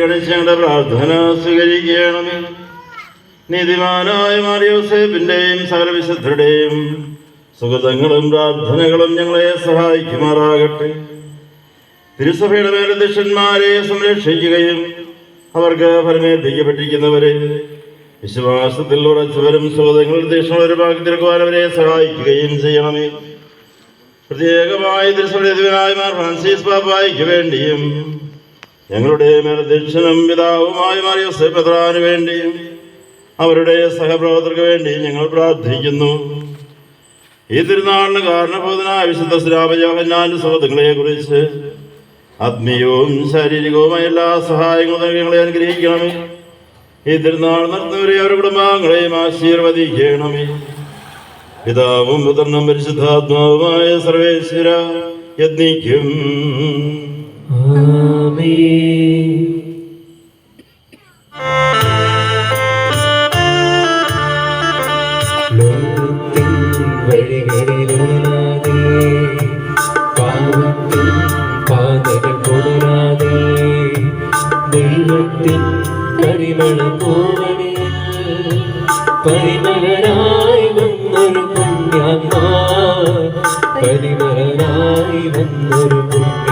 ഞങ്ങളുടെ പ്രാർത്ഥന സ്വീകരിക്കണമേ. നീതിമാനായ മാറിയോസേപ്പിന്റെയും സകല സുഗതങ്ങളും പ്രാർത്ഥനകളും ഞങ്ങളെ സഹായിക്കുമാറാകട്ടെ. തിരുസഭയുടെ മേലധ്യക്ഷന്മാരെ സംരക്ഷിക്കുകയും അവർക്ക് ഫലമേൽപ്പിക്കപ്പെട്ടിരിക്കുന്നവരെ വിശ്വാസത്തിൽ ഉറച്ചവരും സുഗതങ്ങൾ ദീക്ഷണപരമാക്കി തീർക്കുവാൻ അവരെ സഹായിക്കുകയും ചെയ്യണമേ. പ്രത്യേകമായി തിരുസഭയുടെ മാർ ഫ്രാൻസിസ് ബാബായിക്ക് വേണ്ടിയും ഞങ്ങളുടെ മേലധ്യക്ഷനും പിതാവുമായി മാറിയ പെത്രാന് വേണ്ടിയും അവരുടെ സഹപ്രവർത്തകർക്ക് വേണ്ടി ഞങ്ങൾ പ്രാർത്ഥിക്കുന്നു. ഈ തിരുനാളിന് കാരണബോധന വിശുദ്ധ ശ്രാമയോഹന്നാന്റെ സുഹൃത്തുക്കളെ കുറിച്ച് ആത്മീയവും ശാരീരികവുമായ എല്ലാ സഹായങ്ങളും ഞങ്ങളെ അനുഗ്രഹിക്കണമേ. ഈ തിരുനാൾ നടത്തുന്നവരെ അവരുടെ കുടുംബാംഗങ്ങളെയും ആശീർവദിക്കണമേ. പിതാവും പുത്രനും പരിശുദ്ധാത്മാവുമായ സർവേശ്വര യത്നിക്കും പരിമള പൂവനിൽ പരിമളനായി വന്നൊരു പുണ്യാത്മാ പരിമളനായി വന്നൊരു പുണ്യാത്മാ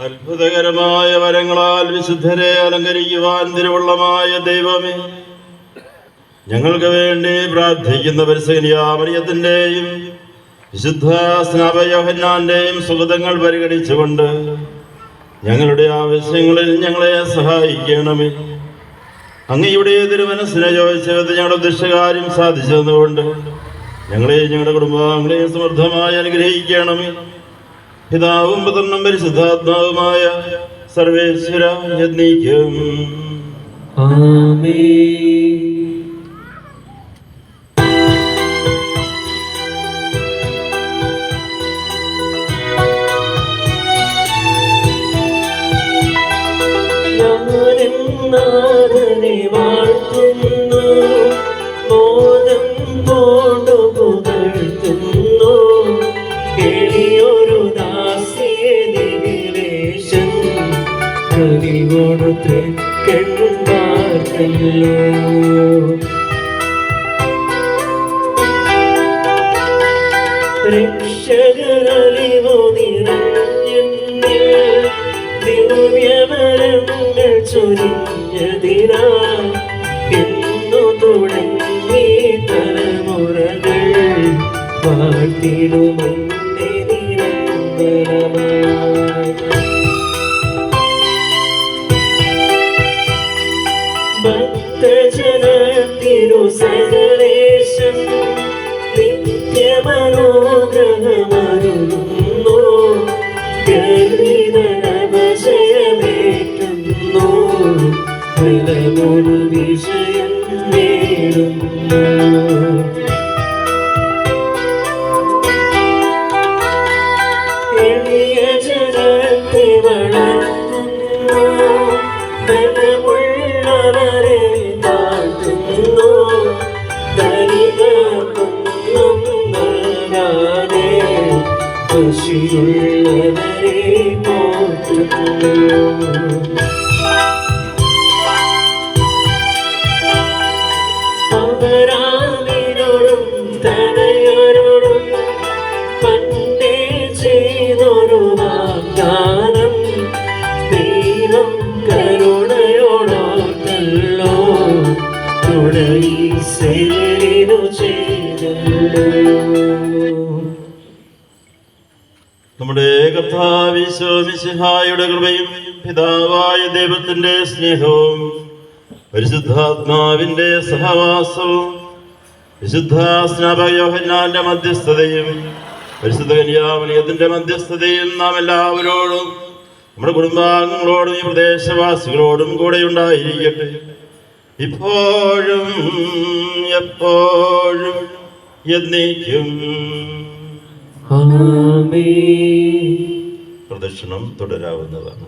അത്ഭുതകരമായ വരങ്ങളാൽ വിശുദ്ധരെ അലങ്കരിക്കുവാൻ തിരുവള്ളമായ ദൈവമേ ഞങ്ങൾക്ക് വേണ്ടി പ്രാർത്ഥിക്കുന്ന പരിസകനിയാമറിയത്തിന്റെയും വിശുദ്ധ സ്നാപയോഹന്നാന്റെയും സുഗതങ്ങൾ പരിഗണിച്ചുകൊണ്ട് ഞങ്ങളുടെ ആവശ്യങ്ങളിൽ ഞങ്ങളെ സഹായിക്കണമേ. അങ്ങയുടെ തിരുമനസ്സിനെ ചോദിച്ചത് ഞങ്ങളുടെ ദൃശ്യകാര്യം സാധിച്ചു ഞങ്ങളെയും ഞങ്ങളുടെ കുടുംബാംഗങ്ങളെയും സമൃദ്ധമായി അനുഗ്രഹിക്കണമേ. പിതാവും പുത്രനും പരിശുദ്ധാത്മാവുമായ സർവേശ്വര യജ്ഞിക്കും. ഞാനെന്നാഥനെ വാഴ്ത്തുന്നു. തൃക്കൺപാർക്കല്ലോ രക്ഷകരലിവോ നിറഞ്ഞെന്നിൽ ദിവ്യമരങ്ങൾ ചൊരിഞ്ഞതിനാ എന്നു തുടങ്ങി തലമുറകൾ വാഴ്ത്തിടുമെന്നെ നിരന്തരമായി. ಬರೋ പശുള്ളവരെ പോറ്റുന്നു അവരാമിനോടും തനയരോടും പണ്ടേ ദൈവം തുടങ്ങി സെലിനു നമ്മുടെ കർത്താവിശ്വമിശിഹായുടെ കൃപയും പിതാവായ ദൈവത്തിന്റെ സ്നേഹവും പരിശുദ്ധാത്മാവിന്റെ സഹവാസവും വിശുദ്ധ സ്നാപയോഹന്നാന്റെ മധ്യസ്ഥതയും പരിശുദ്ധ കന്യാമനിയത്തിന്റെ മധ്യസ്ഥതയും നാം എല്ലാവരോടും നമ്മുടെ കുടുംബാംഗങ്ങളോടും ഈ പ്രദേശവാസികളോടും കൂടെ ഉണ്ടായിരിക്കട്ടെ. ഇപ്പോഴും എപ്പോഴും എന്നേക്കും. പ്രദക്ഷിണം തുടരാവുന്നതാണ്.